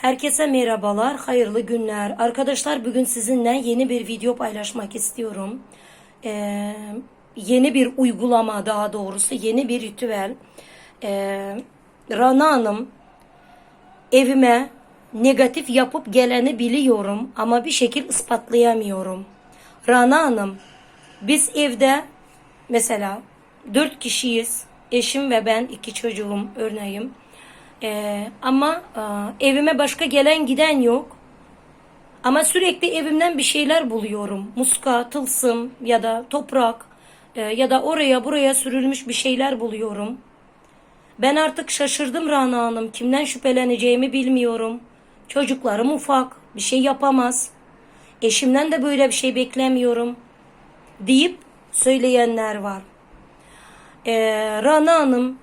Herkese merhabalar, hayırlı günler. Arkadaşlar bugün sizinle yeni bir video paylaşmak istiyorum. Ee, yeni bir uygulama daha doğrusu yeni bir ritüel. Ee, Rana Hanım evime negatif yapıp geleni biliyorum ama bir şekil ispatlayamıyorum. Rana Hanım biz evde mesela dört kişiyiz. Eşim ve ben iki çocuğum örneğin. Ee, ama e, evime başka gelen giden yok. Ama sürekli evimden bir şeyler buluyorum. Muska, tılsım ya da toprak e, ya da oraya buraya sürülmüş bir şeyler buluyorum. Ben artık şaşırdım Rana Hanım. Kimden şüpheleneceğimi bilmiyorum. Çocuklarım ufak. Bir şey yapamaz. Eşimden de böyle bir şey beklemiyorum. Deyip söyleyenler var. Ee, Rana Hanım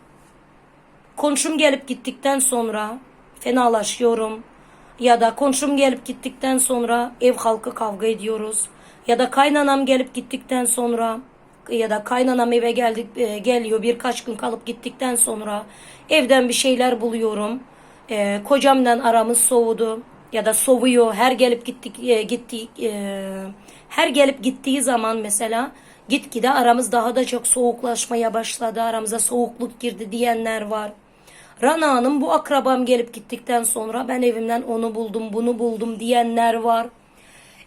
komşum gelip gittikten sonra fenalaşıyorum. Ya da komşum gelip gittikten sonra ev halkı kavga ediyoruz. Ya da kaynanam gelip gittikten sonra ya da kaynanam eve geldik e, geliyor birkaç gün kalıp gittikten sonra evden bir şeyler buluyorum. E, kocamla aramız soğudu ya da soğuyor. Her gelip gittik e, gittik e, her gelip gittiği zaman mesela gitgide aramız daha da çok soğuklaşmaya başladı. Aramıza soğukluk girdi diyenler var. Rana Hanım bu akrabam gelip gittikten sonra ben evimden onu buldum bunu buldum diyenler var.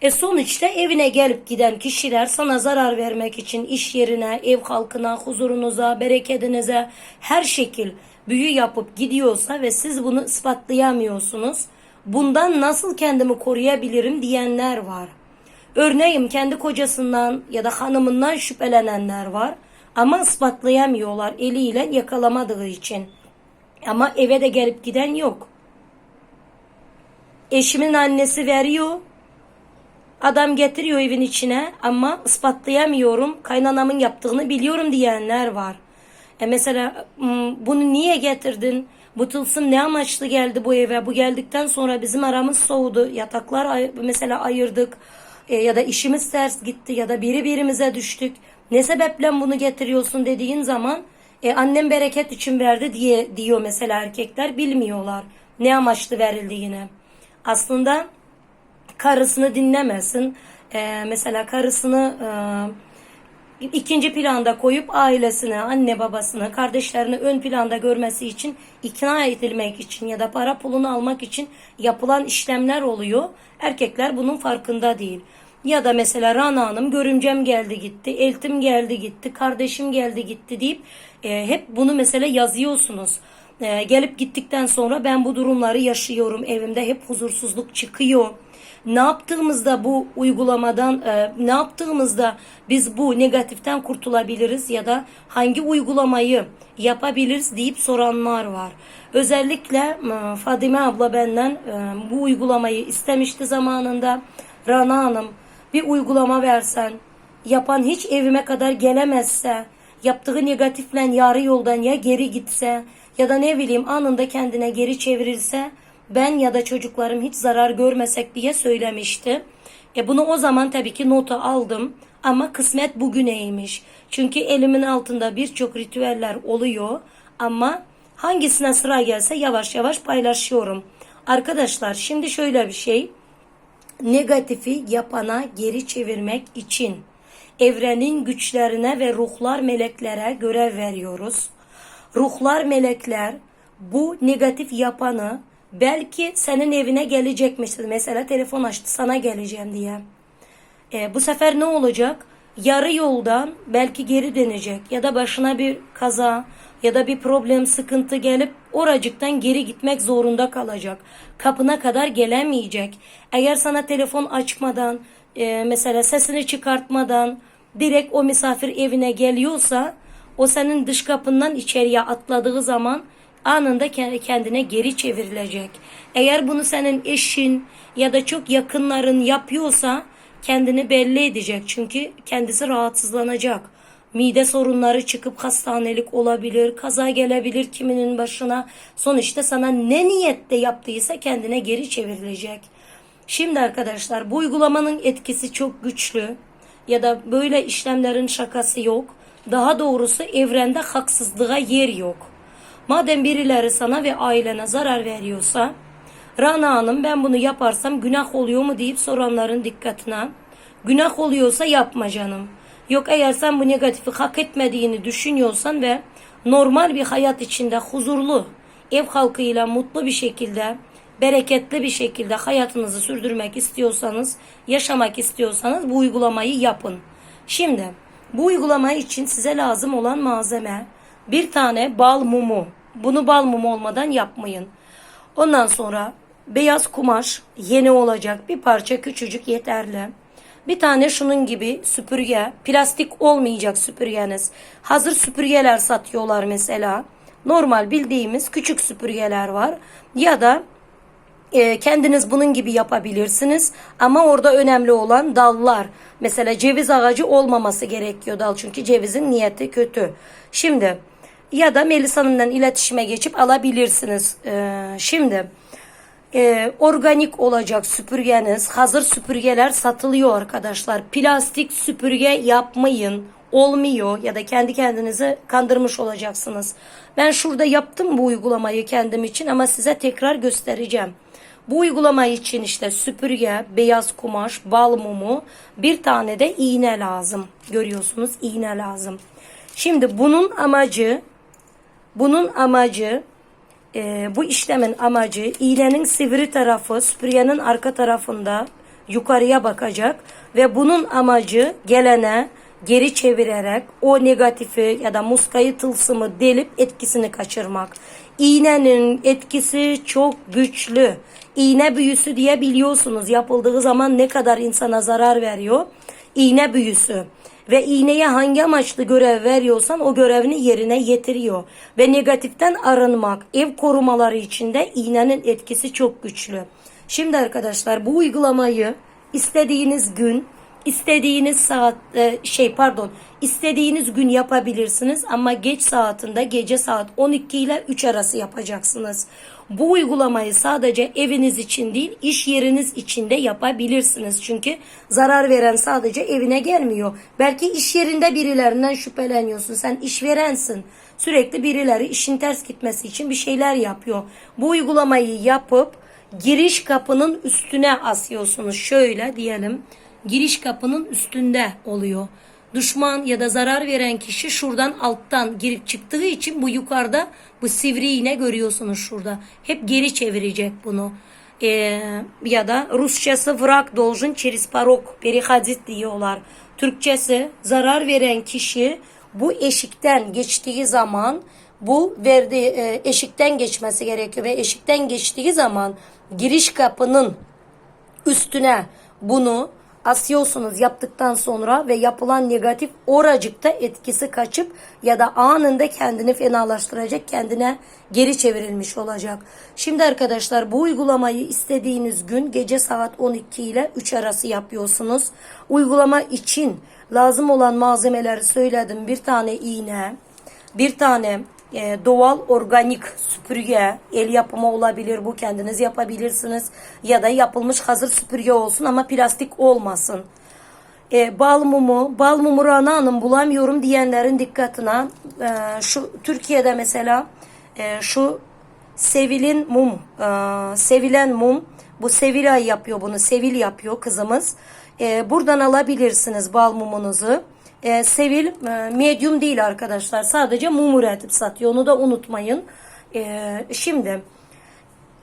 E sonuçta evine gelip giden kişiler sana zarar vermek için iş yerine, ev halkına, huzurunuza, bereketinize her şekil büyü yapıp gidiyorsa ve siz bunu ispatlayamıyorsunuz. Bundan nasıl kendimi koruyabilirim diyenler var. Örneğin kendi kocasından ya da hanımından şüphelenenler var ama ispatlayamıyorlar eliyle yakalamadığı için. Ama eve de gelip giden yok. Eşimin annesi veriyor. Adam getiriyor evin içine ama ispatlayamıyorum. Kaynanamın yaptığını biliyorum diyenler var. E mesela bunu niye getirdin? Bu tılsım ne amaçlı geldi bu eve? Bu geldikten sonra bizim aramız soğudu. Yataklar mesela ayırdık. E, ya da işimiz ters gitti ya da biri birimize düştük. Ne sebeple bunu getiriyorsun dediğin zaman e, annem bereket için verdi diye diyor mesela erkekler bilmiyorlar ne amaçlı verildiğini. Aslında karısını dinlemesin. E, mesela karısını e, ikinci planda koyup ailesini, anne babasını, kardeşlerini ön planda görmesi için ikna edilmek için ya da para pulunu almak için yapılan işlemler oluyor. Erkekler bunun farkında değil. Ya da mesela Rana Hanım görümcem geldi gitti, eltim geldi gitti, kardeşim geldi gitti deyip e, hep bunu mesela yazıyorsunuz. E, gelip gittikten sonra ben bu durumları yaşıyorum evimde hep huzursuzluk çıkıyor. Ne yaptığımızda bu uygulamadan e, ne yaptığımızda biz bu negatiften kurtulabiliriz ya da hangi uygulamayı yapabiliriz deyip soranlar var. Özellikle e, Fadime abla benden e, bu uygulamayı istemişti zamanında. Rana Hanım bir uygulama versen yapan hiç evime kadar gelemezse yaptığı negatifle yarı yoldan ya geri gitse ya da ne bileyim anında kendine geri çevirirse ben ya da çocuklarım hiç zarar görmesek diye söylemişti. E bunu o zaman tabii ki nota aldım ama kısmet bugüneymiş. Çünkü elimin altında birçok ritüeller oluyor ama hangisine sıra gelse yavaş yavaş paylaşıyorum. Arkadaşlar şimdi şöyle bir şey negatifi yapana geri çevirmek için evrenin güçlerine ve ruhlar meleklere görev veriyoruz. Ruhlar melekler bu negatif yapanı belki senin evine gelecekmiştir. Mesela telefon açtı sana geleceğim diye. E, bu sefer ne olacak? Yarı yoldan belki geri dönecek ya da başına bir kaza ya da bir problem sıkıntı gelip oracıktan geri gitmek zorunda kalacak. Kapına kadar gelemeyecek. Eğer sana telefon açmadan e, mesela sesini çıkartmadan direkt o misafir evine geliyorsa o senin dış kapından içeriye atladığı zaman anında kendine geri çevrilecek. Eğer bunu senin eşin ya da çok yakınların yapıyorsa kendini belli edecek. Çünkü kendisi rahatsızlanacak. Mide sorunları çıkıp hastanelik olabilir, kaza gelebilir kiminin başına. Sonuçta sana ne niyette yaptıysa kendine geri çevrilecek. Şimdi arkadaşlar bu uygulamanın etkisi çok güçlü ya da böyle işlemlerin şakası yok. Daha doğrusu evrende haksızlığa yer yok. Madem birileri sana ve ailene zarar veriyorsa Rana Hanım ben bunu yaparsam günah oluyor mu deyip soranların dikkatine. Günah oluyorsa yapma canım. Yok eğer sen bu negatifi hak etmediğini düşünüyorsan ve normal bir hayat içinde huzurlu, ev halkıyla mutlu bir şekilde, bereketli bir şekilde hayatınızı sürdürmek istiyorsanız, yaşamak istiyorsanız bu uygulamayı yapın. Şimdi bu uygulama için size lazım olan malzeme bir tane bal mumu. Bunu bal mumu olmadan yapmayın. Ondan sonra beyaz kumaş yeni olacak bir parça küçücük yeterli. Bir tane şunun gibi süpürge, plastik olmayacak süpürgeniz. Hazır süpürgeler satıyorlar mesela. Normal bildiğimiz küçük süpürgeler var. Ya da e, kendiniz bunun gibi yapabilirsiniz. Ama orada önemli olan dallar. Mesela ceviz ağacı olmaması gerekiyor dal çünkü cevizin niyeti kötü. Şimdi ya da Melis Hanım'la iletişime geçip alabilirsiniz. E, şimdi e, organik olacak süpürgeniz. Hazır süpürgeler satılıyor arkadaşlar. Plastik süpürge yapmayın. Olmuyor ya da kendi kendinizi kandırmış olacaksınız. Ben şurada yaptım bu uygulamayı kendim için ama size tekrar göstereceğim. Bu uygulama için işte süpürge, beyaz kumaş, bal mumu, bir tane de iğne lazım. Görüyorsunuz iğne lazım. Şimdi bunun amacı, bunun amacı e, bu işlemin amacı iğnenin sivri tarafı süpürgenin arka tarafında yukarıya bakacak ve bunun amacı gelene geri çevirerek o negatifi ya da muskayı tılsımı delip etkisini kaçırmak. İğnenin etkisi çok güçlü. İğne büyüsü diye biliyorsunuz yapıldığı zaman ne kadar insana zarar veriyor. İğne büyüsü ve iğneye hangi amaçlı görev veriyorsan o görevini yerine getiriyor. Ve negatiften arınmak, ev korumaları içinde iğnenin etkisi çok güçlü. Şimdi arkadaşlar bu uygulamayı istediğiniz gün, istediğiniz saat e, şey pardon, istediğiniz gün yapabilirsiniz ama geç saatinde gece saat 12 ile 3 arası yapacaksınız. Bu uygulamayı sadece eviniz için değil, iş yeriniz için de yapabilirsiniz. Çünkü zarar veren sadece evine gelmiyor. Belki iş yerinde birilerinden şüpheleniyorsun. Sen işverensin. Sürekli birileri işin ters gitmesi için bir şeyler yapıyor. Bu uygulamayı yapıp giriş kapının üstüne asıyorsunuz. Şöyle diyelim giriş kapının üstünde oluyor. Düşman ya da zarar veren kişi şuradan alttan girip çıktığı için bu yukarıda bu sivri iğne görüyorsunuz şurada. Hep geri çevirecek bunu. Ee, ya da Rusçası vrak doljun çeriz parok perihazit diyorlar. Türkçesi zarar veren kişi bu eşikten geçtiği zaman bu verdiği e, eşikten geçmesi gerekiyor ve eşikten geçtiği zaman giriş kapının üstüne bunu asıyorsunuz yaptıktan sonra ve yapılan negatif oracıkta etkisi kaçıp ya da anında kendini fenalaştıracak, kendine geri çevrilmiş olacak. Şimdi arkadaşlar bu uygulamayı istediğiniz gün gece saat 12 ile 3 arası yapıyorsunuz. Uygulama için lazım olan malzemeleri söyledim. Bir tane iğne, bir tane e, doğal organik süpürge el yapımı olabilir bu kendiniz yapabilirsiniz ya da yapılmış hazır süpürge olsun ama plastik olmasın. E, bal mumu, bal mumu Rana Hanım bulamıyorum diyenlerin dikkatine e, şu Türkiye'de mesela e, şu Sevil'in mum, e, sevilen mum bu Sevilay yapıyor bunu Sevil yapıyor kızımız. E, buradan alabilirsiniz bal mumunuzu. E, Sevil e, medium değil arkadaşlar. Sadece mum üretip satıyor. Onu da unutmayın. E, şimdi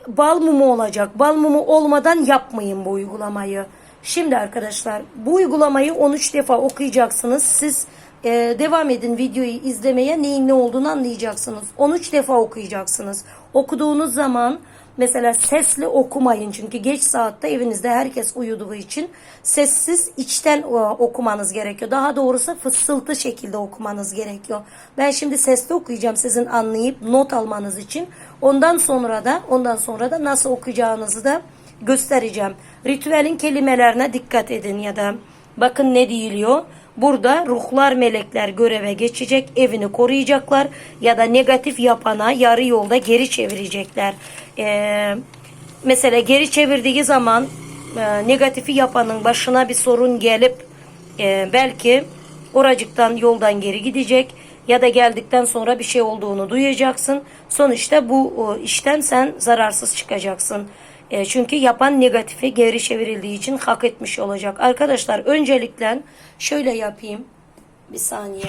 bal mumu olacak. Bal mumu olmadan yapmayın bu uygulamayı. Şimdi arkadaşlar bu uygulamayı 13 defa okuyacaksınız. Siz e, devam edin videoyu izlemeye neyin ne olduğunu anlayacaksınız. 13 defa okuyacaksınız. Okuduğunuz zaman Mesela sesli okumayın çünkü geç saatte evinizde herkes uyuduğu için sessiz içten okumanız gerekiyor. Daha doğrusu fısıltı şekilde okumanız gerekiyor. Ben şimdi sesli okuyacağım sizin anlayıp not almanız için. Ondan sonra da ondan sonra da nasıl okuyacağınızı da göstereceğim. Ritüelin kelimelerine dikkat edin ya da bakın ne diyiliyor. Burada ruhlar melekler göreve geçecek, evini koruyacaklar ya da negatif yapana yarı yolda geri çevirecekler. Ee, mesela geri çevirdiği zaman e, negatifi yapanın başına bir sorun gelip e, belki oracıktan yoldan geri gidecek ya da geldikten sonra bir şey olduğunu duyacaksın. Sonuçta bu o, işten sen zararsız çıkacaksın. E, çünkü yapan negatifi geri çevrildiği için hak etmiş olacak. Arkadaşlar öncelikle şöyle yapayım. Bir saniye.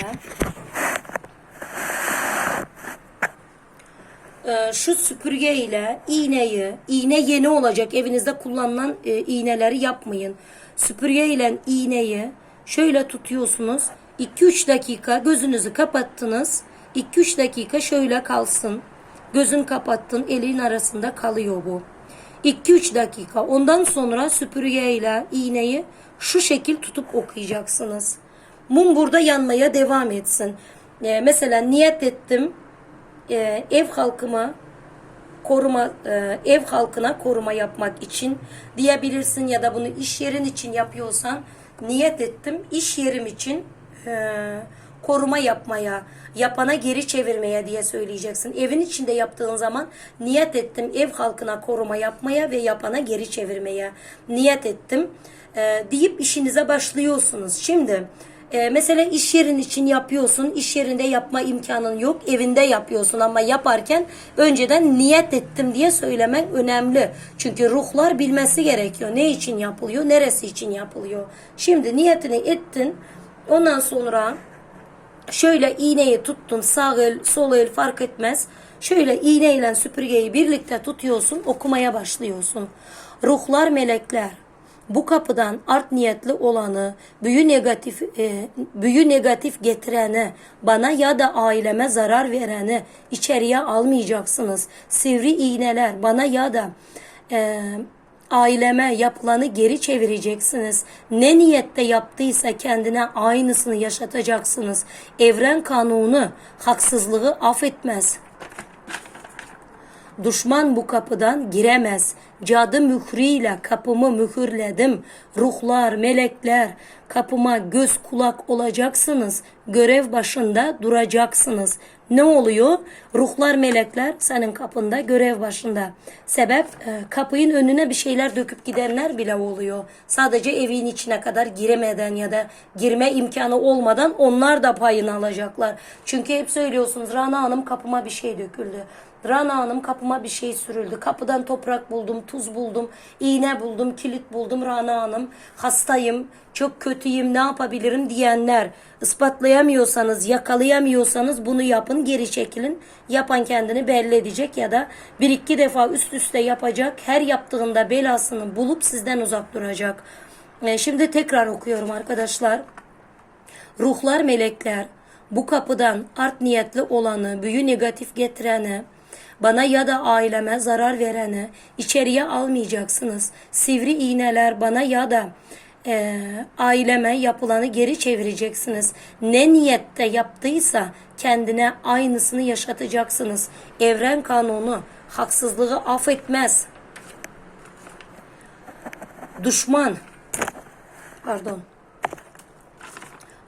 Ee, şu süpürge ile iğneyi, iğne yeni olacak evinizde kullanılan e, iğneleri yapmayın. Süpürge ile iğneyi şöyle tutuyorsunuz. 2-3 dakika gözünüzü kapattınız. 2-3 dakika şöyle kalsın. Gözün kapattın elin arasında kalıyor bu. 2-3 dakika. Ondan sonra süpürge ile iğneyi şu şekil tutup okuyacaksınız. Mum burada yanmaya devam etsin. Ee, mesela niyet ettim e, ev halkıma koruma e, ev halkına koruma yapmak için diyebilirsin ya da bunu iş yerin için yapıyorsan niyet ettim iş yerim için e, koruma yapmaya yapana geri çevirmeye diye söyleyeceksin. Evin içinde yaptığın zaman niyet ettim ev halkına koruma yapmaya ve yapana geri çevirmeye niyet ettim e, deyip işinize başlıyorsunuz. Şimdi ee, mesela iş yerin için yapıyorsun. iş yerinde yapma imkanın yok. Evinde yapıyorsun ama yaparken önceden niyet ettim diye söylemen önemli. Çünkü ruhlar bilmesi gerekiyor. Ne için yapılıyor, neresi için yapılıyor. Şimdi niyetini ettin. Ondan sonra şöyle iğneyi tuttun. Sağ el, sol el fark etmez. Şöyle iğneyle süpürgeyi birlikte tutuyorsun. Okumaya başlıyorsun. Ruhlar, melekler bu kapıdan art niyetli olanı, büyü negatif e, büyü negatif getireni, bana ya da aileme zarar vereni içeriye almayacaksınız. Sivri iğneler bana ya da e, aileme yapılanı geri çevireceksiniz. Ne niyette yaptıysa kendine aynısını yaşatacaksınız. Evren kanunu haksızlığı affetmez. Düşman bu kapıdan giremez. Cadı mührüyle kapımı mühürledim. Ruhlar, melekler kapıma göz kulak olacaksınız. Görev başında duracaksınız. Ne oluyor? Ruhlar, melekler senin kapında görev başında. Sebep e, kapının önüne bir şeyler döküp gidenler bile oluyor. Sadece evin içine kadar giremeden ya da girme imkanı olmadan onlar da payını alacaklar. Çünkü hep söylüyorsunuz Rana Hanım kapıma bir şey döküldü. Rana Hanım kapıma bir şey sürüldü. Kapıdan toprak buldum, tuz buldum, iğne buldum, kilit buldum Rana Hanım. Hastayım, çok kötüyüm, ne yapabilirim diyenler. ispatlayamıyorsanız, yakalayamıyorsanız bunu yapın, geri çekilin. Yapan kendini belli edecek ya da bir iki defa üst üste yapacak. Her yaptığında belasını bulup sizden uzak duracak. E, şimdi tekrar okuyorum arkadaşlar. Ruhlar, melekler bu kapıdan art niyetli olanı, büyü negatif getireni, bana ya da aileme zarar vereni içeriye almayacaksınız. Sivri iğneler bana ya da e, aileme yapılanı geri çevireceksiniz. Ne niyette yaptıysa kendine aynısını yaşatacaksınız. Evren kanunu haksızlığı affetmez. Düşman pardon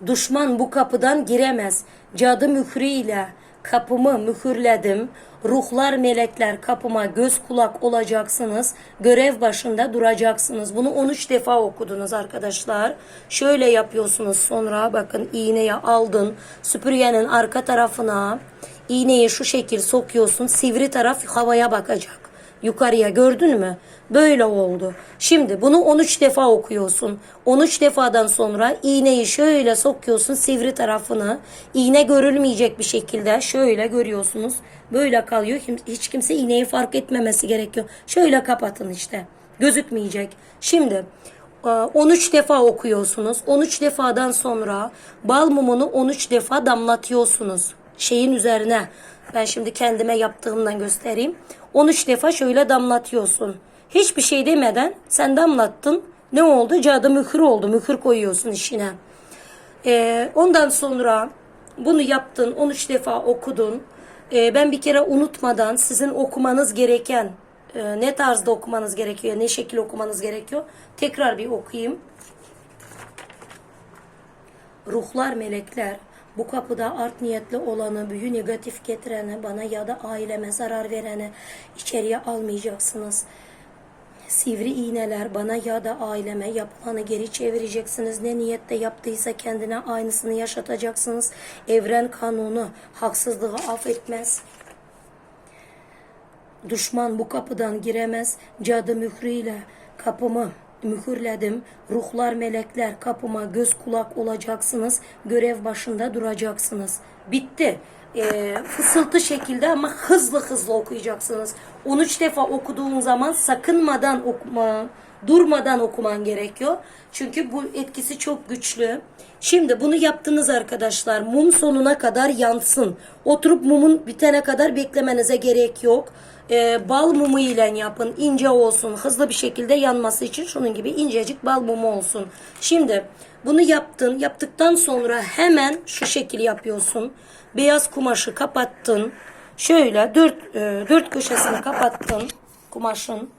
Düşman bu kapıdan giremez. Cadı mührüyle kapımı mühürledim. Ruhlar, melekler kapıma göz kulak olacaksınız. Görev başında duracaksınız. Bunu 13 defa okudunuz arkadaşlar. Şöyle yapıyorsunuz sonra bakın iğneyi aldın. Süpürgenin arka tarafına iğneyi şu şekil sokuyorsun. Sivri taraf havaya bakacak. Yukarıya gördün mü? Böyle oldu. Şimdi bunu 13 defa okuyorsun. 13 defadan sonra iğneyi şöyle sokuyorsun sivri tarafını. İğne görülmeyecek bir şekilde şöyle görüyorsunuz. Böyle kalıyor. Hiç kimse iğneyi fark etmemesi gerekiyor. Şöyle kapatın işte. Gözükmeyecek. Şimdi 13 e, defa okuyorsunuz. 13 defadan sonra bal mumunu 13 defa damlatıyorsunuz. Şeyin üzerine. Ben şimdi kendime yaptığımdan göstereyim. 13 defa şöyle damlatıyorsun. Hiçbir şey demeden sen damlattın. Ne oldu? Cadı mühür oldu. Mühür koyuyorsun işine. Ee, ondan sonra bunu yaptın. 13 defa okudun. Ee, ben bir kere unutmadan sizin okumanız gereken e, ne tarzda okumanız gerekiyor, ne şekil okumanız gerekiyor. Tekrar bir okuyayım. Ruhlar, melekler, bu kapıda art niyetli olanı, büyü negatif getireni, bana ya da aileme zarar vereni içeriye almayacaksınız. Sivri iğneler bana ya da aileme yapılanı geri çevireceksiniz. Ne niyette yaptıysa kendine aynısını yaşatacaksınız. Evren kanunu haksızlığı affetmez. Düşman bu kapıdan giremez. Cadı mührüyle kapımı mühürledim. Ruhlar, melekler kapıma göz kulak olacaksınız. Görev başında duracaksınız. Bitti. Ee, fısıltı şekilde ama hızlı hızlı okuyacaksınız. 13 defa okuduğun zaman sakınmadan okuma, durmadan okuman gerekiyor. Çünkü bu etkisi çok güçlü. Şimdi bunu yaptınız arkadaşlar. Mum sonuna kadar yansın. Oturup mumun bitene kadar beklemenize gerek yok. Ee, bal mumu ile yapın. ince olsun. Hızlı bir şekilde yanması için şunun gibi incecik bal mumu olsun. Şimdi bunu yaptın. Yaptıktan sonra hemen şu şekil yapıyorsun. Beyaz kumaşı kapattın. Şöyle dört, e, dört köşesini kapattın kumaşın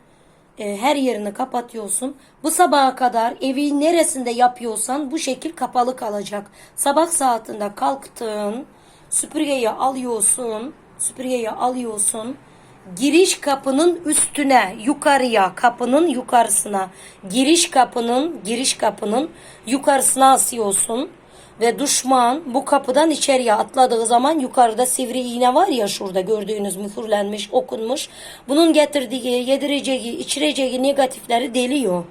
e, her yerini kapatıyorsun. Bu sabaha kadar evi neresinde yapıyorsan bu şekil kapalı kalacak. Sabah saatinde kalktın, süpürgeyi alıyorsun, süpürgeyi alıyorsun. Giriş kapının üstüne, yukarıya, kapının yukarısına, giriş kapının, giriş kapının yukarısına asıyorsun. Ve düşman bu kapıdan içeriye atladığı zaman yukarıda sivri iğne var ya şurada gördüğünüz mühürlenmiş, okunmuş. Bunun getirdiği, yedireceği, içireceği negatifleri deliyor.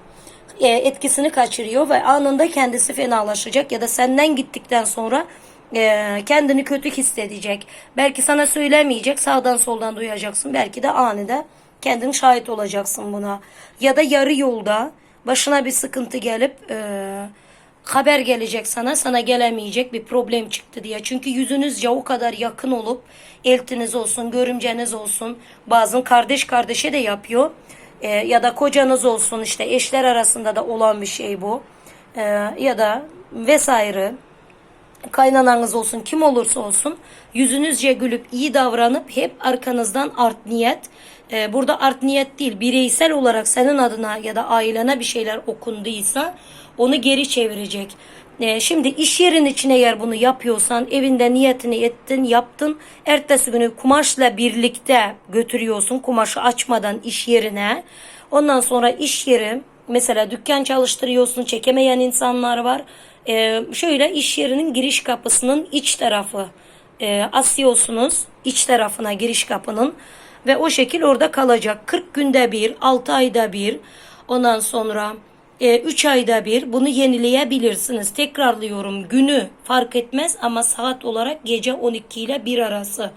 E, etkisini kaçırıyor ve anında kendisi fenalaşacak ya da senden gittikten sonra e, kendini kötü hissedecek. Belki sana söylemeyecek, sağdan soldan duyacaksın. Belki de anında kendin şahit olacaksın buna. Ya da yarı yolda başına bir sıkıntı gelip e, haber gelecek sana sana gelemeyecek bir problem çıktı diye. Çünkü yüzünüzce o kadar yakın olup eltiniz olsun, görümceniz olsun, bazen kardeş kardeşe de yapıyor. Ee, ya da kocanız olsun işte eşler arasında da olan bir şey bu. Ee, ya da vesaire kaynananız olsun kim olursa olsun yüzünüzce gülüp iyi davranıp hep arkanızdan art niyet e, burada art niyet değil bireysel olarak senin adına ya da ailene bir şeyler okunduysa onu geri çevirecek. E, şimdi iş yerin içine eğer bunu yapıyorsan evinde niyetini ettin yaptın. Ertesi günü kumaşla birlikte götürüyorsun kumaşı açmadan iş yerine. Ondan sonra iş yeri mesela dükkan çalıştırıyorsun çekemeyen insanlar var. Ee, şöyle iş yerinin giriş kapısının iç tarafı e, asıyorsunuz iç tarafına giriş kapının ve o şekil orada kalacak. 40 günde bir 6 ayda bir. Ondan sonra 3 ayda bir bunu yenileyebilirsiniz tekrarlıyorum günü fark etmez ama saat olarak gece 12 ile 1 arası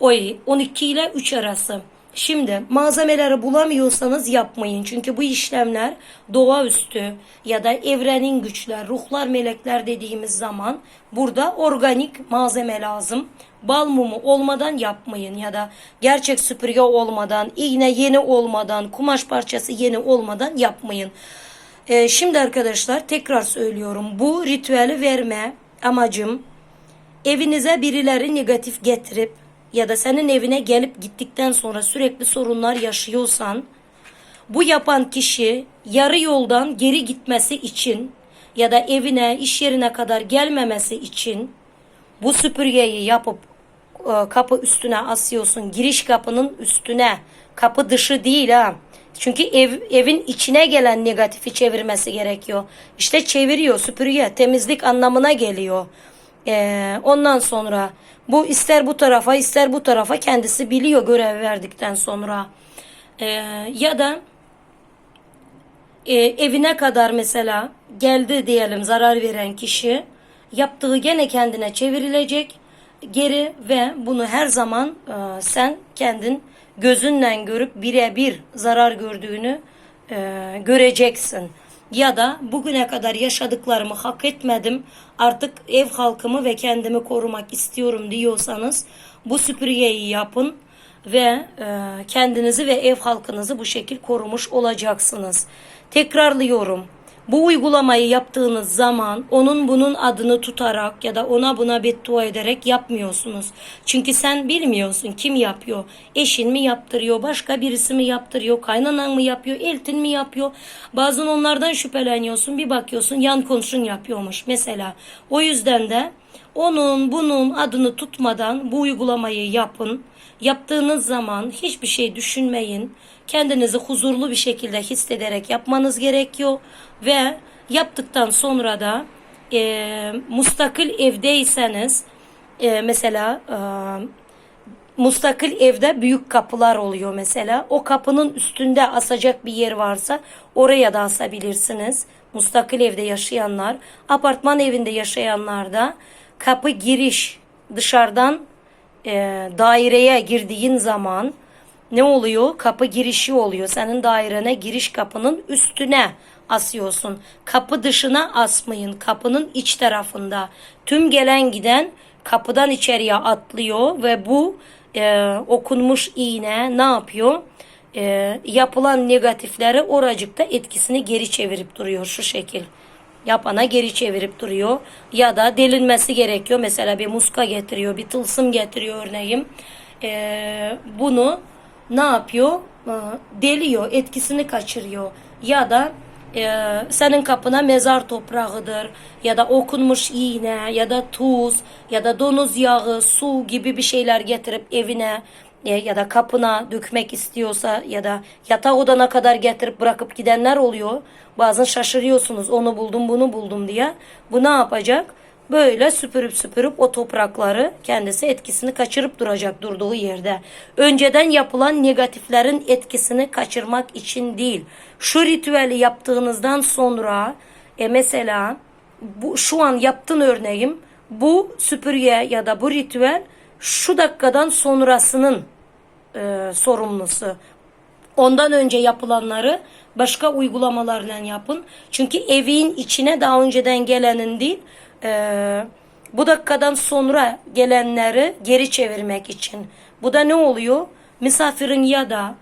oy 12 ile 3 arası Şimdi malzemeleri bulamıyorsanız yapmayın. Çünkü bu işlemler doğaüstü ya da evrenin güçler, ruhlar, melekler dediğimiz zaman burada organik malzeme lazım. Bal mumu olmadan yapmayın ya da gerçek süpürge olmadan, iğne yeni olmadan, kumaş parçası yeni olmadan yapmayın. Ee, şimdi arkadaşlar tekrar söylüyorum. Bu ritüeli verme amacım evinize birileri negatif getirip ya da senin evine gelip gittikten sonra sürekli sorunlar yaşıyorsan bu yapan kişi yarı yoldan geri gitmesi için ya da evine, iş yerine kadar gelmemesi için bu süpürgeyi yapıp e, kapı üstüne asıyorsun. Giriş kapının üstüne. Kapı dışı değil ha. Çünkü ev, evin içine gelen negatifi çevirmesi gerekiyor. İşte çeviriyor süpürge. Temizlik anlamına geliyor. Ee, ondan sonra bu ister bu tarafa ister bu tarafa kendisi biliyor görev verdikten sonra. Ee, ya da e, evine kadar mesela geldi diyelim zarar veren kişi yaptığı gene kendine çevrilecek geri ve bunu her zaman e, sen kendin gözünle görüp birebir zarar gördüğünü e, göreceksin ya da bugüne kadar yaşadıklarımı hak etmedim artık ev halkımı ve kendimi korumak istiyorum diyorsanız bu süpürgeyi yapın ve e, kendinizi ve ev halkınızı bu şekil korumuş olacaksınız. Tekrarlıyorum. Bu uygulamayı yaptığınız zaman onun bunun adını tutarak ya da ona buna beddua ederek yapmıyorsunuz. Çünkü sen bilmiyorsun kim yapıyor. Eşin mi yaptırıyor, başka birisi mi yaptırıyor, kaynanan mı yapıyor, eltin mi yapıyor. Bazen onlardan şüpheleniyorsun bir bakıyorsun yan komşun yapıyormuş mesela. O yüzden de onun bunun adını tutmadan bu uygulamayı yapın. Yaptığınız zaman hiçbir şey düşünmeyin. Kendinizi huzurlu bir şekilde hissederek yapmanız gerekiyor ve yaptıktan sonra da e, mustakil evdeyseniz e, mesela e, mustakil evde büyük kapılar oluyor mesela. O kapının üstünde asacak bir yer varsa oraya da asabilirsiniz. Mustakil evde yaşayanlar, apartman evinde yaşayanlar da kapı giriş dışarıdan e, daireye girdiğin zaman ne oluyor? Kapı girişi oluyor. Senin dairene giriş kapının üstüne asıyorsun. Kapı dışına asmayın. Kapının iç tarafında. Tüm gelen giden kapıdan içeriye atlıyor ve bu e, okunmuş iğne ne yapıyor? E, yapılan negatifleri oracıkta etkisini geri çevirip duruyor şu şekil. Yapana geri çevirip duruyor. Ya da delinmesi gerekiyor. Mesela bir muska getiriyor, bir tılsım getiriyor örneğin. E, bunu ne yapıyor? E, deliyor, etkisini kaçırıyor. Ya da e, senin kapına mezar toprağıdır ya da okunmuş iğne ya da tuz ya da donuz yağı, su gibi bir şeyler getirip evine ya da kapına dökmek istiyorsa ya da yatak odana kadar getirip bırakıp gidenler oluyor. Bazen şaşırıyorsunuz onu buldum bunu buldum diye. Bu ne yapacak? Böyle süpürüp süpürüp o toprakları kendisi etkisini kaçırıp duracak durduğu yerde. Önceden yapılan negatiflerin etkisini kaçırmak için değil. Şu ritüeli yaptığınızdan sonra e mesela bu şu an yaptığın örneğim bu süpürge ya da bu ritüel şu dakikadan sonrasının e, sorumlusu. Ondan önce yapılanları başka uygulamalarla yapın. Çünkü evin içine daha önceden gelenin değil, e, bu dakikadan sonra gelenleri geri çevirmek için. Bu da ne oluyor? Misafirin ya da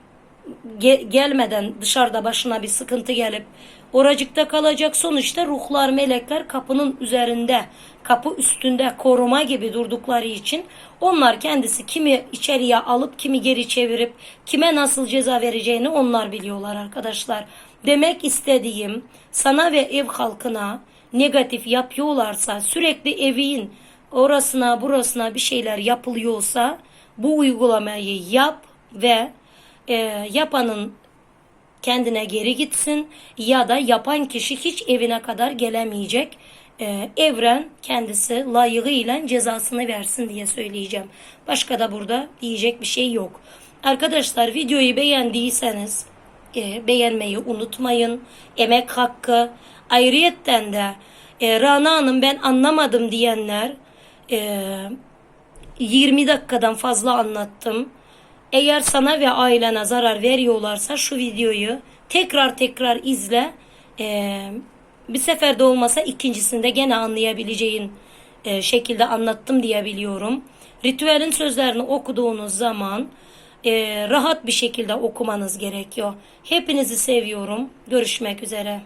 ge- gelmeden dışarıda başına bir sıkıntı gelip oracıkta kalacak sonuçta ruhlar melekler kapının üzerinde kapı üstünde koruma gibi durdukları için onlar kendisi kimi içeriye alıp kimi geri çevirip kime nasıl ceza vereceğini onlar biliyorlar arkadaşlar. Demek istediğim sana ve ev halkına negatif yapıyorlarsa sürekli evin orasına burasına bir şeyler yapılıyorsa bu uygulamayı yap ve e, yapanın kendine geri gitsin ya da yapan kişi hiç evine kadar gelemeyecek. E, evren kendisi layığıyla cezasını versin diye söyleyeceğim. Başka da burada diyecek bir şey yok. Arkadaşlar videoyu beğendiyseniz e, beğenmeyi unutmayın. Emek hakkı. Ayrıyetten de e, Rana Hanım ben anlamadım diyenler e, 20 dakikadan fazla anlattım. Eğer sana ve ailene zarar veriyorlarsa şu videoyu tekrar tekrar izle. Ee, bir seferde olmasa ikincisinde gene anlayabileceğin e, şekilde anlattım diye biliyorum. Ritüelin sözlerini okuduğunuz zaman e, rahat bir şekilde okumanız gerekiyor. Hepinizi seviyorum. Görüşmek üzere.